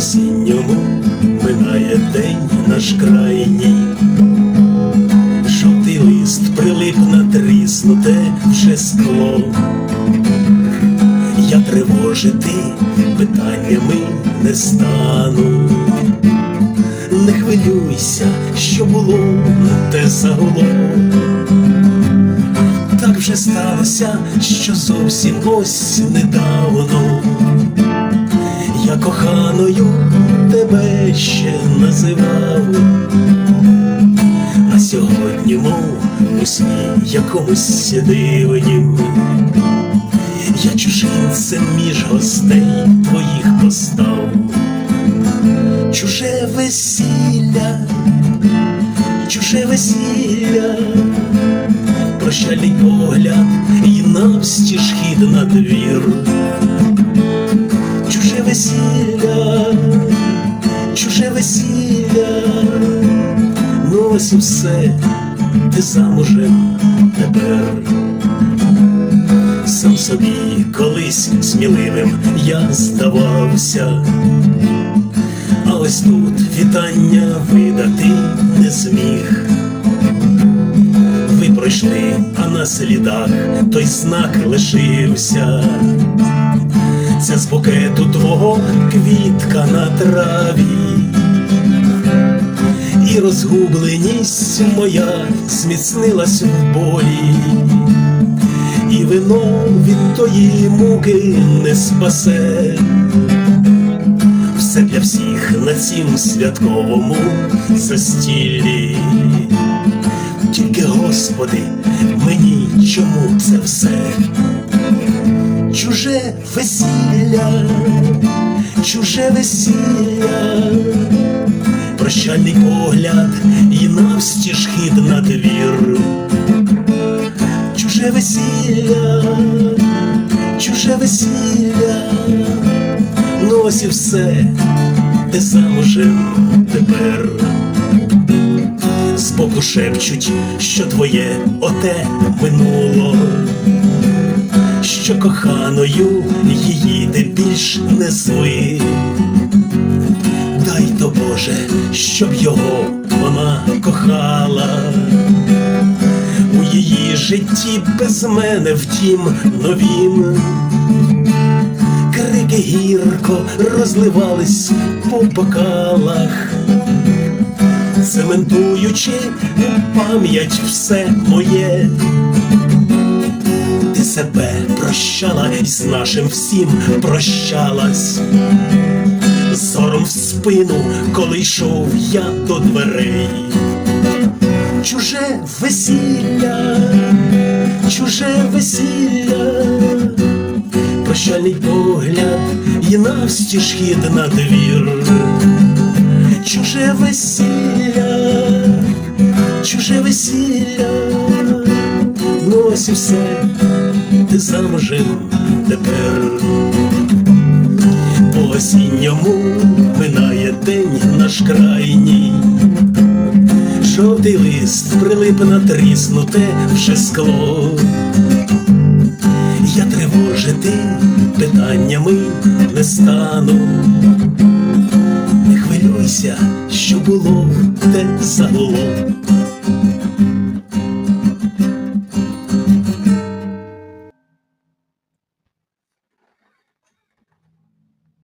осінньому минає день наш крайній. Жовтий лист прилип на тріснуте вже скло. Я тривожити питаннями не стану. Не хвилюйся, що було, те загуло. Так вже сталося, що зовсім ось недавно коханою тебе ще називав, а сьогодні, мов у сні якомусь дивнім, я чужинцем між гостей твоїх постав, чуже весілля, чуже весілля, прощальний погляд і навстіж хід на двір весілля, ну ось і все, ти замужем тепер. Сам собі колись сміливим я здавався, а ось тут вітання видати не зміг. Ви пройшли, а на слідах той знак лишився. Це з букету твого квітка на траві, і розгубленість моя зміцнилась в болі, і вино від тої муки не спасе. Все для всіх на цім святковому застіллі. Тільки, Господи, мені чому це все? чуже весілля, чуже весілля, прощальний погляд і навстіж хід на двір, чуже весілля, чуже весілля, ну ось і все, ти замужем тепер. Збоку шепчуть, що твоє оте минуло що коханою її ти більш не зли. Боже, щоб його вона кохала. У її житті без мене втім новім. Крики гірко розливались по бокалах, цементуючи пам'ять все моє ти себе прощала і з нашим всім прощалась. Зором в спину, коли йшов я до дверей. Чуже весілля, чуже весілля, прощальний погляд і навстіж хід на двір. Чуже весілля, чуже весілля, ну ось і все ти замужем тепер. Осінньому минає день наш крайній, жовтий лист прилип на тріснуте вже скло. Я тривожити питаннями не стану. Не хвилюйся, що було, те загуло.